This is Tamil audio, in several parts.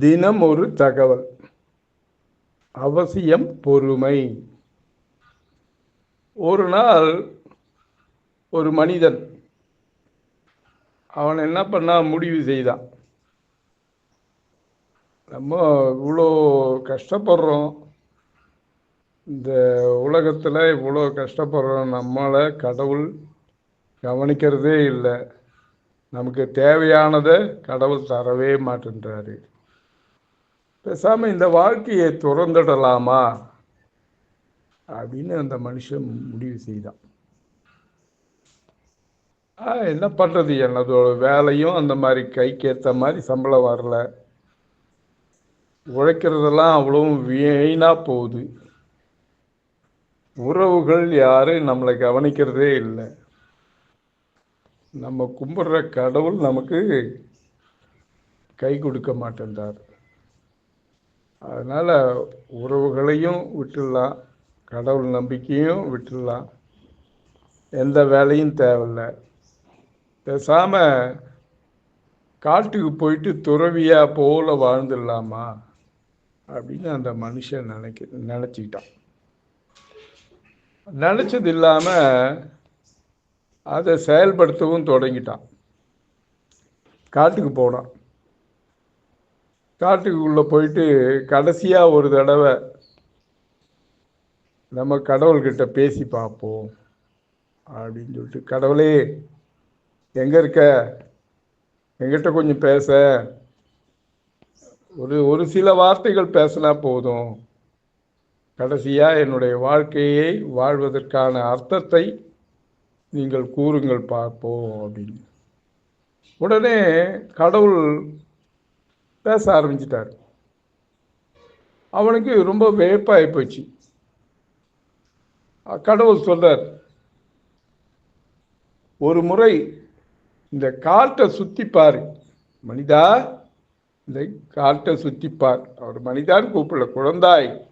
தினம் ஒரு தகவல். அவசியம் பொறுமை. ஒரு நாள் ஒரு மனிதன் அவன் என்ன பண்ணா முடிவு செய்தான். நம்ம இவ்வளோ கஷ்டப்படுறோம். இந்த உலகத்தில் இவ்வளோ கஷ்டப்படுறோம். நம்மளை கடவுள் கவனிக்கிறதே இல்லை. நமக்கு தேவையானதை கடவுள் தரவே மாட்டேன்றாரு. பேசாமல் இந்த வாழ்க்கையை துறந்துடலாமா? அப்படின்னு அந்த மனுஷன் முடிவு செய்தான். ஆ என்ன பண்ணுறது என்னதோட வேலையும் அந்த மாதிரி கைக்கு ஏற்ற மாதிரி சம்பளம் வரல. உழைக்கிறதெல்லாம் அவ்வளவும் வீணாக போகுது. உறவுகள் யாரும் நம்மளை கவனிக்கிறதே இல்லை. நம்ம கும்பிடுற கடவுள் நமக்கு கை கொடுக்க மாட்டேன்றார். அதனால் உறவுகளையும் விட்டுடலாம் கடவுள் நம்பிக்கையும் விட்டுடலாம். எந்த வேலையும் தேவையில்லை. பேசாமல் காட்டுக்கு போயிட்டு துறவியாக போல வாழ்ந்துடலாமா? அப்படின்னு அந்த மனுஷன் நினைக்க நினச்சிக்கிட்டான். நினச்சது இல்லாமல் அதை செயல்படுத்தவும் தொடங்கிட்டான். காட்டுக்கு போனான். காட்டுக்குள்ளே போயிட்டு கடைசியாக ஒரு தடவை நம்ம கடவுள்கிட்ட பேசி பார்ப்போம் அப்படின்னு சொல்லிட்டு கடவுளே எங்கே இருக்க? எங்கிட்ட கொஞ்சம் பேச. ஒரு ஒரு சில வார்த்தைகள் பேசினா போதும். கடைசியாக என்னுடைய வாழ்க்கையை வாழ்வதற்கான அர்த்தத்தை நீங்கள் கூறுங்கள் பார்ப்போம் அப்படின்னு. உடனே கடவுள் பேச ஆரம்பிச்சிட்டார். அவனுக்கு ரொம்ப வேப்பாகி போச்சு. கடவுள் சொல்றார் ஒரு முறை இந்த காட்டை சுத்தி பாரு. மனிதா இந்த காட்டை சுத்தி பார். அவர் மனிதான் கூப்பிடல குழந்தாய்.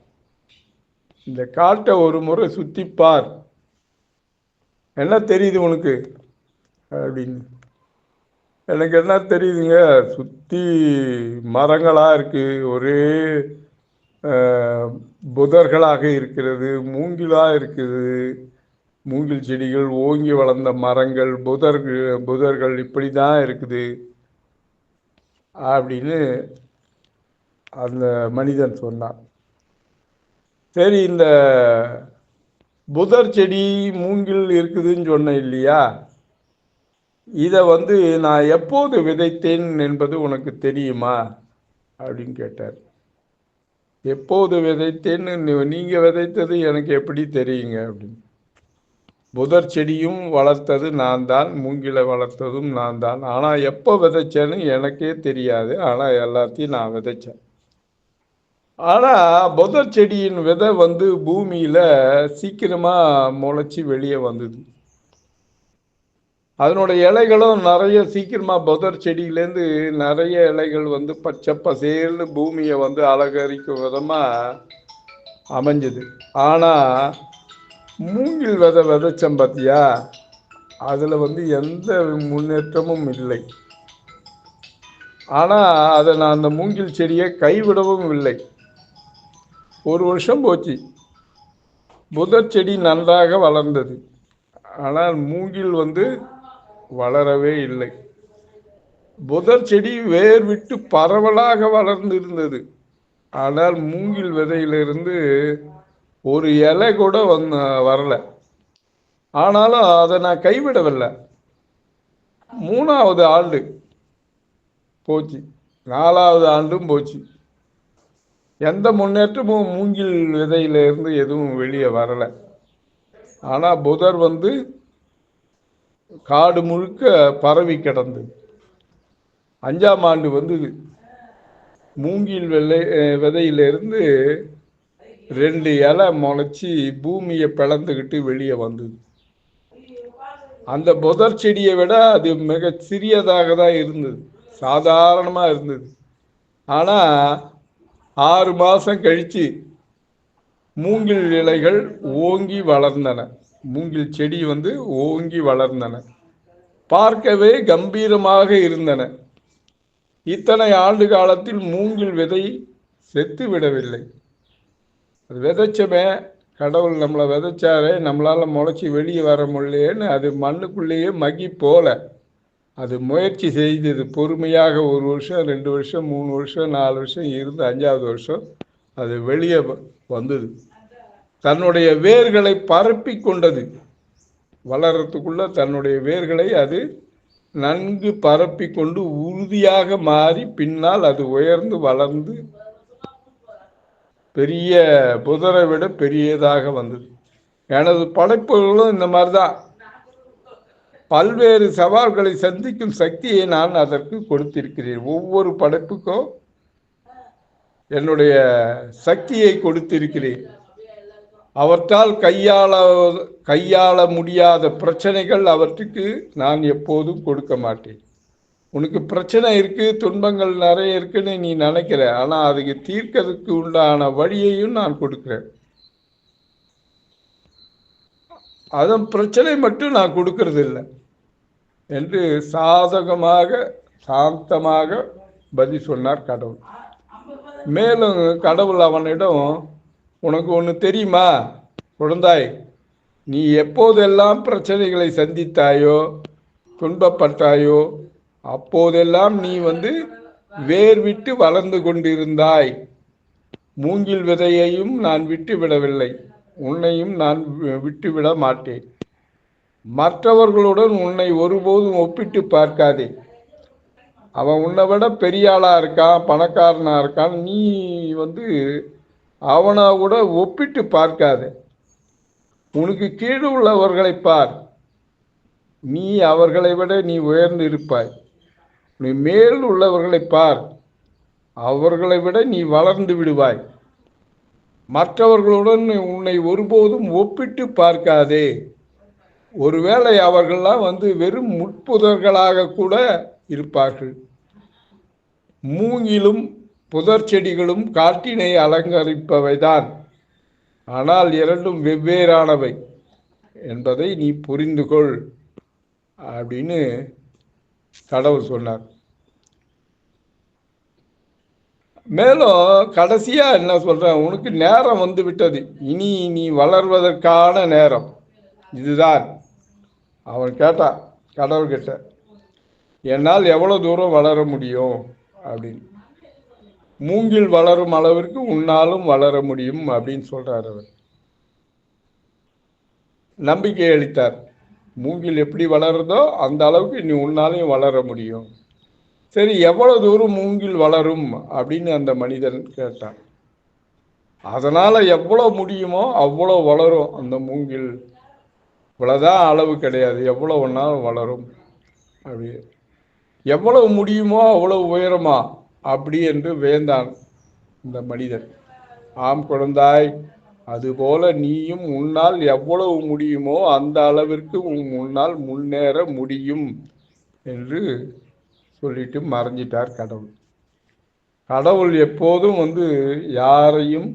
இந்த காட்டை ஒரு முறை சுத்தி பார். என்ன தெரியுது உனக்கு? அப்படின்னு. எனக்கு என்ன தெரியுதுங்க சுற்றி மரங்களாக இருக்குது ஒரே புதர்களாக இருக்கிறது மூங்கிலாக இருக்குது. மூங்கில் செடிகள் ஓங்கி வளர்ந்த மரங்கள் புதர்கள் புதர்கள் இப்படி தான் இருக்குது. அப்படின்னு அந்த மனிதன் சொன்னான். சரி இந்த புதர் செடி மூங்கில் இருக்குதுன்னு சொன்னேன் இல்லையா? இதை வந்து நான் எப்போது விதைத்தேன் என்பது உனக்கு தெரியுமா? அப்படின்னு கேட்டார். எப்போது விதைத்தேன்னு நீங்கள் விதைத்தது எனக்கு எப்படி தெரியுங்க? அப்படின்னு. புதர் செடியும் வளர்த்தது நான் தான் மூங்கில வளர்த்ததும் நான் தான். ஆனால் எப்போ விதைச்சேன்னு எனக்கே தெரியாது. ஆனால் எல்லாத்தையும் நான் விதைச்சேன். ஆனால் புதர் செடியின் விதை வந்து பூமியில் சீக்கிரமாக முளைச்சி வெளியே வந்தது. அதனோட இலைகளும் நிறைய சீக்கிரமாக புதர் செடியிலேருந்து நிறைய இலைகள் வந்து பச்சை பசேல்னு பூமியை வந்து அலங்கரிக்கும் விதமாக அமைஞ்சது. ஆனால் மூங்கில் விதை விதைச்சம் பார்த்தியா அதில் வந்து எந்த முன்னேற்றமும் இல்லை. ஆனால் அதை நான் அந்த மூங்கில் செடியை கைவிடவும் இல்லை. ஒரு வருஷம் போச்சு. புதர் செடி நன்றாக வளர்ந்தது. ஆனால் மூங்கில் வந்து வளரவே இல்லை. புதர் செடி வேர் விட்டு பரவலாக வளர்ந்து இருந்தது ஆனால் மூங்கில் விதையிலிருந்து ஒரு இலை கூட வந்த வரல. ஆனாலும் அதை நான் கைவிடவில்லை. மூணாவது ஆண்டு போச்சு. நாலாவது ஆண்டும் போச்சு. எந்த முன்னேற்றமும் மூங்கில் விதையிலிருந்து எதுவும் வெளியே வரலை. ஆனால் புதர் வந்து காடு முழுக்க பரவி கிடந்தது அஞ்சாம் ஆண்டு வந்து மூங்கில் வெள்ளை விதையிலிருந்து ரெண்டு இலை முளைச்சி பூமியை பிளந்துக்கிட்டு வெளியே வந்தது. அந்த புதர் செடியை விட அது மிக சிறியதாக தான் இருந்தது. சாதாரணமாக இருந்தது. ஆனால் ஆறு மாதம் கழித்து மூங்கில் இலைகள் ஓங்கி வளர்ந்தன. மூங்கில் செடி வந்து ஓங்கி வளர்ந்தன. பார்க்கவே கம்பீரமாக இருந்தன. இத்தனை ஆண்டு காலத்தில் மூங்கில் விதை செத்து விடவில்லை. அது விதைச்சமே. கடவுள் நம்மளை விதைச்சாரே நம்மளால் முளைச்சி வெளியே வர முடியலேன்னு அது மண்ணுக்குள்ளேயே மகி போல. அது முயற்சி செய்தது பொறுமையாக ஒரு வருஷம் ரெண்டு வருஷம் மூணு வருஷம் நாலு வருஷம் இருந்து அஞ்சாவது வருஷம் அது வெளியே வ- வந்தது. தன்னுடைய வேர்களை பரப்பி கொண்டது. வளர்றதுக்குள்ள தன்னுடைய வேர்களை அது நன்கு பரப்பி கொண்டு உறுதியாக மாறி பின்னால் அது உயர்ந்து வளர்ந்து பெரிய புதரை விட பெரியதாக வந்தது. எனது படைப்புகளும் இந்த மாதிரி தான் பல்வேறு சவால்களை சந்திக்கும் சக்தியை நான் அதற்கு கொடுத்திருக்கிறேன். ஒவ்வொரு படைப்புக்கும் என்னுடைய சக்தியை கொடுத்திருக்கிறேன். அவற்றால் கையாள கையாள முடியாத பிரச்சனைகள் அவற்றுக்கு நான் எப்போதும் கொடுக்க மாட்டேன். உனக்கு பிரச்சனை இருக்குது துன்பங்கள் நிறைய இருக்குன்னு நீ நினைக்கிற ஆனால் அதுக்கு தீர்க்கறதுக்கு உண்டான வழியையும் நான் கொடுக்குறேன். அதன் பிரச்சனை மட்டும் நான் கொடுக்கறது இல்லை என்று சாதகமாக சாந்தமாக பதில் சொன்னார் கடவுள். மேலும் கடவுள் அவனிடம் உனக்கு ஒன்று தெரியுமா? குழந்தாய் நீ எப்போதெல்லாம் பிரச்சனைகளை சந்தித்தாயோ துன்பப்பட்டாயோ அப்போதெல்லாம் நீ வந்து வேர் விட்டு வளர்ந்து கொண்டிருந்தாய். மூங்கில் விதையையும் நான் விட்டு விடவில்லை உன்னையும் நான் வி- விட்டுவிட மாட்டேன். மற்றவர்களுடன் உன்னை ஒருபோதும் ஒப்பிட்டு பார்க்காதே. அவன் உன்னை விட பெரிய இருக்கான் பணக்காரனா இருக்கான். நீ வந்து அவனா கூட ஒப்பிட்டு பார்க்காதே. உனக்கு கீழே உள்ளவர்களை பார். நீ அவர்களை விட நீ உயர்ந்து இருப்பாய். நீ மேல் உள்ளவர்களை பார். அவர்களை விட நீ வளர்ந்து விடுவாய். மற்றவர்களுடன் உன்னை ஒருபோதும் ஒப்பிட்டு பார்க்காதே. ஒருவேளை அவர்கள்லாம் வந்து வெறும் முட்புதர்களாக கூட இருப்பார்கள். மூங்கிலும் புதர் செடிகளும் காட்டினை அலங்கரிப்பவைதான். ஆனால் இரண்டும் வெவ்வேறானவை. என்பதை நீ புரிந்து கொள் அப்படின்னு கடவுள் சொன்னார். மேலும் கடைசியாக என்ன சொல்கிறேன் உனக்கு நேரம் வந்து விட்டது. இனி நீ வளர்வதற்கான நேரம். இதுதான். அவன் கேட்டான் கடவுள்கிட்ட என்னால் எவ்வளோ தூரம் வளர முடியும்? அப்படின்னு. மூங்கில் வளரும் அளவிற்கு உன்னாலும் வளர முடியும் அப்படின்னு சொல்றார் அவர். நம்பிக்கை அளித்தார். மூங்கில் எப்படி வளருதோ அந்த அளவுக்கு நீ உன்னாலையும் வளர முடியும். சரி எவ்வளவு தூரம் மூங்கில் வளரும் அப்படின்னு அந்த மனிதன் கேட்டான். அதனால எவ்வளோ முடியுமோ அவ்வளோ வளரும் அந்த மூங்கில். இவ்வளோதான் அளவு கிடையாது எவ்வளோ ஒன்றாலும் வளரும். அப்படி எவ்வளவு முடியுமோ அவ்வளோ உயரமா? அப்படி என்று வேந்தான் இந்த மனிதன். ஆம் குழந்தாய் அதுபோல நீயும் உன்னால் எவ்வளவு முடியுமோ அந்த அளவிற்கு உன் முன்னால் முன்னேற முடியும் என்று சொல்லிட்டு மறைஞ்சிட்டார் கடவுள். கடவுள் எப்போதும் வந்து யாரையும்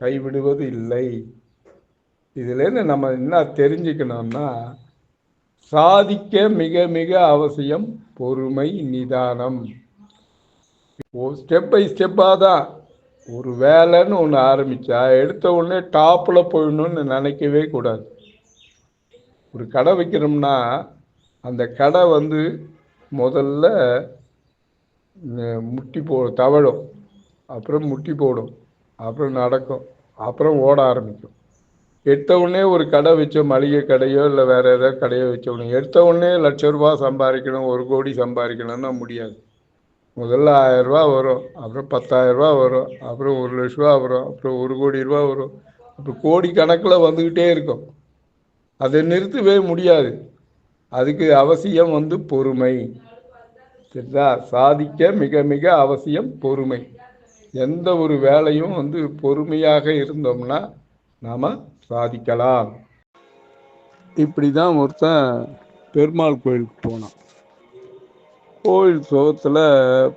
கைவிடுவது இல்லை. இதுலேருந்து நம்ம என்ன தெரிஞ்சுக்கணும்னா சாதிக்க மிக மிக அவசியம் பொறுமை நிதானம். ஸ்டெப் பை ஸ்டெப்பாக தான். ஒரு வேலைன்னு ஒன்று ஆரம்பித்தா எடுத்த உடனே டாப்பில் போயிடணும்னு நினைக்கவே கூடாது. ஒரு கடை வைக்கிறோம்னா அந்த கடை வந்து முதல்ல முட்டி போ தவழும். அப்புறம் முட்டி போடும். அப்புறம் நடக்கும். அப்புறம் ஓட ஆரம்பிக்கும். எடுத்த உடனே ஒரு கடை வச்சோம் மளிகை கடையோ இல்லை வேறு ஏதாவது கடையோ வச்ச உடனே எடுத்த உடனே லட்ச ரூபா சம்பாதிக்கணும் ஒரு கோடி சம்பாதிக்கணும்னா முடியாது. முதல்ல ஆயிரம் ரூபா வரும் அப்புறம் பத்தாயிரம் ரூபா வரும் அப்புறம் ஒரு லட்ச ரூபா வரும் அப்புறம் ஒரு கோடி ரூபா வரும். அப்புறம் கோடி கணக்கில் வந்துக்கிட்டே இருக்கும். அதை நிறுத்தவே முடியாது. அதுக்கு அவசியம் வந்து பொறுமை. சரிதா சாதிக்க மிக மிக அவசியம் பொறுமை. எந்த ஒரு வேலையும் வந்து பொறுமையாக இருந்தோம்னா நாம் சாதிக்கலாம். இப்படி தான் ஒருத்தன் பெருமாள் கோயிலுக்கு போனான். கோயில் சுகத்தில்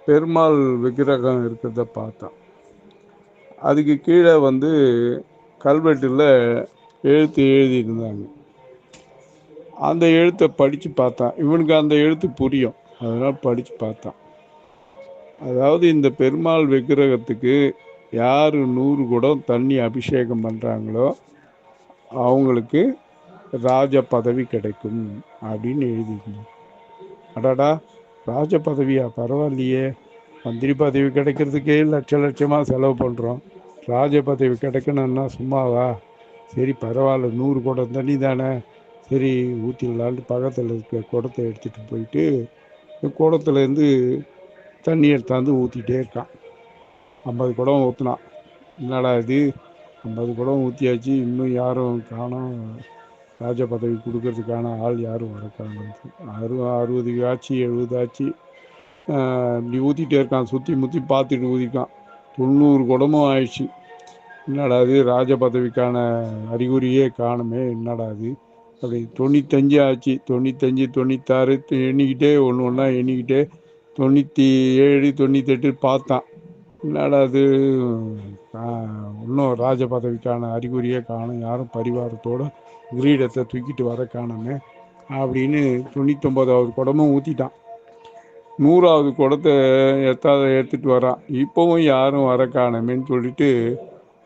பெருமாள் விக்கிரகம் இருக்கிறத பார்த்தான் அதுக்கு கீழே வந்து கல்வெட்டில் எழுத்து எழுதியிருந்தாங்க. அந்த எழுத்தை படித்து பார்த்தான் இவனுக்கு அந்த எழுத்து புரியும். அதனால் படித்து பார்த்தான் அதாவது இந்த பெருமாள் விக்கிரகத்துக்கு யார் நூறு குடம் தண்ணி அபிஷேகம் பண்ணுறாங்களோ அவங்களுக்கு ராஜ பதவி கிடைக்கும் அப்படின்னு எழுதிக்கணும் அடாடா! ராஜ பதவியா பரவாயில்லையே. மந்திரி பதவி கிடைக்கிறதுக்கே லட்ச லட்சமாக செலவு பண்ணுறோம் ராஜ பதவி கிடைக்கணும்னா சும்மாவா? சரி பரவாயில்ல. நூறு குடம் தண்ணி தானே. சரி ஊற்றிடலான்ட்டு பக்கத்தில் இருக்க குடத்தை எடுத்துகிட்டு போயிட்டு குடத்துலேருந்து தண்ணி எடுத்தாந்து ஊற்றிட்டே இருக்கான். ஐம்பது குடம் ஊற்றினான் என்னடா இது? ஐம்பது குடம் ஊற்றியாச்சு இன்னும் யாரும் காணோம். ராஜ பதவி கொடுக்கறதுக்கான ஆள் யாரும் வரக்காங்க அறு அறுபது ஆச்சு எழுபது ஆச்சு இப்படி ஊற்றிட்டே இருக்கான். சுற்றி முற்றி பார்த்துட்டு ஊதிக்கான். தொண்ணூறு குடமும் ஆயிடுச்சு. என்னடா இது? ராஜ பதவிக்கான அறிகுறியே காணுமே. என்னடா அது அப்படி தொண்ணூத்தஞ்சு ஆச்சு. தொண்ணூத்தஞ்சு தொண்ணூத்தாறு எண்ணிக்கிட்டே ஒன்று ஒன்றா எண்ணிக்கிட்டே தொண்ணூற்றி ஏழு தொண்ணூத்தெட்டு பார்த்தான். என்னடா அது இன்னும் ராஜ பதவிக்கான அறிகுறியே காணும். யாரும் பரிவாரத்தோட கிரீடத்தை தூக்கிட்டு வர காணமே அப்படின்னு தொண்ணூத்தொம்பதாவது குடமும் ஊற்றிட்டான் நூறாவது குடத்தை எத்தாத எடுத்துட்டு வரான் இப்போவும் யாரும் வர காணமேன்னு சொல்லிட்டு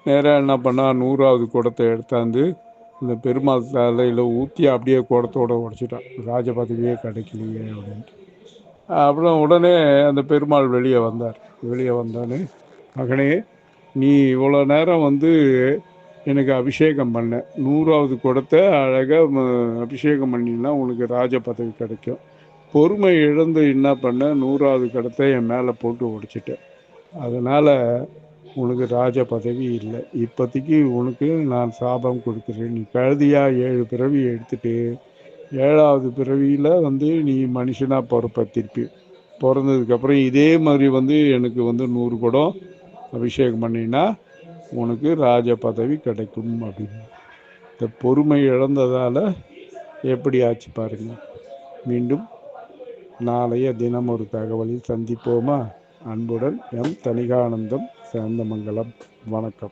நேராக என்ன பண்ணால் நூறாவது குடத்தை எடுத்தாந்து இந்த பெருமாள் தலையில் ஊற்றி அப்படியே குடத்தோட உடச்சிட்டான். ராஜ பதவியே கிடைக்கலையே அப்படின்ட்டு. அப்புறம் உடனே அந்த பெருமாள் வெளியே வந்தார். வெளியே வந்தானே மகனே நீ இவ்வளோ நேரம் வந்து எனக்கு அபிஷேகம் பண்ணேன் நூறாவது குடத்தை அழகாக அபிஷேகம் பண்ணினா உனக்கு ராஜ பதவி கிடைக்கும். பொறுமை இழந்து என்ன பண்ண? நூறாவது கடத்தை என் மேலே போட்டு உடைச்சிட்டேன் அதனால் உனக்கு ராஜ பதவி இல்லை. இப்போதைக்கு உனக்கு நான் சாபம் கொடுக்குறேன். நீ கழுதியா ஏழு பிறவி எடுத்துட்டு ஏழாவது பிறவியில் வந்து நீ மனுஷனாக பிறப்ப திருப்பி பிறந்ததுக்கப்புறம் இதே மாதிரி வந்து எனக்கு வந்து நூறு குடம் அபிஷேகம் பண்ணினா உனக்கு ராஜ பதவி கிடைக்கும் அப்படின்னு. இந்த பொறுமை இழந்ததால் எப்படி ஆச்சு பாருங்க. மீண்டும் நாளைய தினம் ஒரு தகவலில் சந்திப்போமா? அன்புடன் எம் தனிகானந்தம் சேந்தமங்கலம். வணக்கம்.